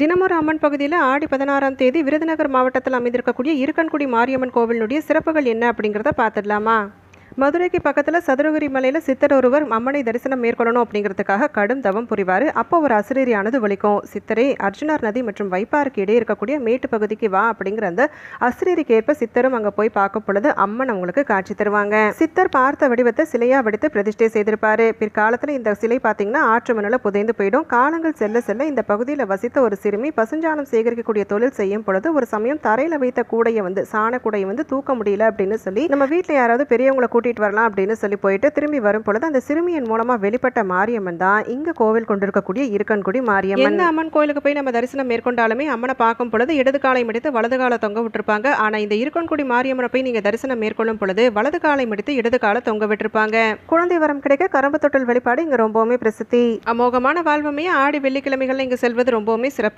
தினமொரு அம்மன் பகுதியில் ஆடி பதினாறாம் தேதி விருதுநகர் மாவட்டத்தில் அமைந்திருக்கக்கூடிய இருக்கன்குடி மாரியம்மன் கோவிலினுடைய சிறப்புகள் என்ன அப்படிங்கிறத பார்த்துடலாமா? மதுரைக்கு பக்கத்தில் சதுரகிரி மலையில் சித்தர் ஒருவர் அம்மனை தரிசனம் மேற்கொள்ளணும் அப்படிங்கிறதுக்காக கடும் தவம் புரிவார். அப்போ ஒரு அசிரியானது ஒழிக்கும் சித்தரே அர்ஜுனார் நதி மற்றும் வைப்பாருக்கு இடையே இருக்கக்கூடிய மேட்டு பகுதிக்கு வா அப்படிங்கிற அந்த அசிரியருக்கு ஏற்ப சித்தரும் அங்கே போய் பார்க்க பொழுது அம்மன் அவங்களுக்கு காட்சி தருவாங்க. சித்தர் பார்த்த வடிவத்தை சிலையாக வடித்து பிரதிஷ்டை செய்திருப்பாரு. பிற்காலத்தில் இந்த சிலை பார்த்தீங்கன்னா ஆற்று மணல புதைந்து போயிடும். காலங்கள் செல்ல செல்ல இந்த பகுதியில் வசித்த ஒரு சிறுமி பசுஞ்சாணம் சேகரிக்கக்கூடிய தொழில் செய்யும் பொழுது ஒரு சமயம் தரையில் வைத்த கூடையை வந்து சாண கூடையை வந்து தூக்க முடியல அப்படின்னு சொல்லி நம்ம வீட்டில் யாராவது பெரியவங்களை கூட்டிட்டு வரலாம் அப்படின்னு சொல்லி போயிட்டு திரும்பி வரும் பொழுது அந்த சிறுமியின் மூலமா வெளிப்பட்ட மாரியம்மன் தான் இங்க கோவில் கொண்டிருக்கக்கூடிய இருக்கன்குடி மாரியம்மன். எந்த அம்மன் கோயிலுக்கு போய் நம்ம தரிசனம் மேற்கொண்டாலுமே அம்மனை பார்க்கும் பொழுது இடது காலை மடித்து வலது காலை தொங்க விட்டுருப்பாங்க. ஆனா இந்த இருக்கன்குடி மாரியம்மனை போய் நீங்க தரிசனம் மேற்கொள்ளும் பொழுது வலது காலை மடித்து இடது காலை தொங்க விட்டுருப்பாங்க. குழந்தை வரம் கிடைக்க கரும்பு தொட்டல் வழிபாடு இங்க ரொம்பவுமே பிரசித்தி. அமோகமான வாழ்வமையா ஆடி வெள்ளிக்கிழமைகள்ல இங்க செல்வது ரொம்பவுமே சிறப்பு.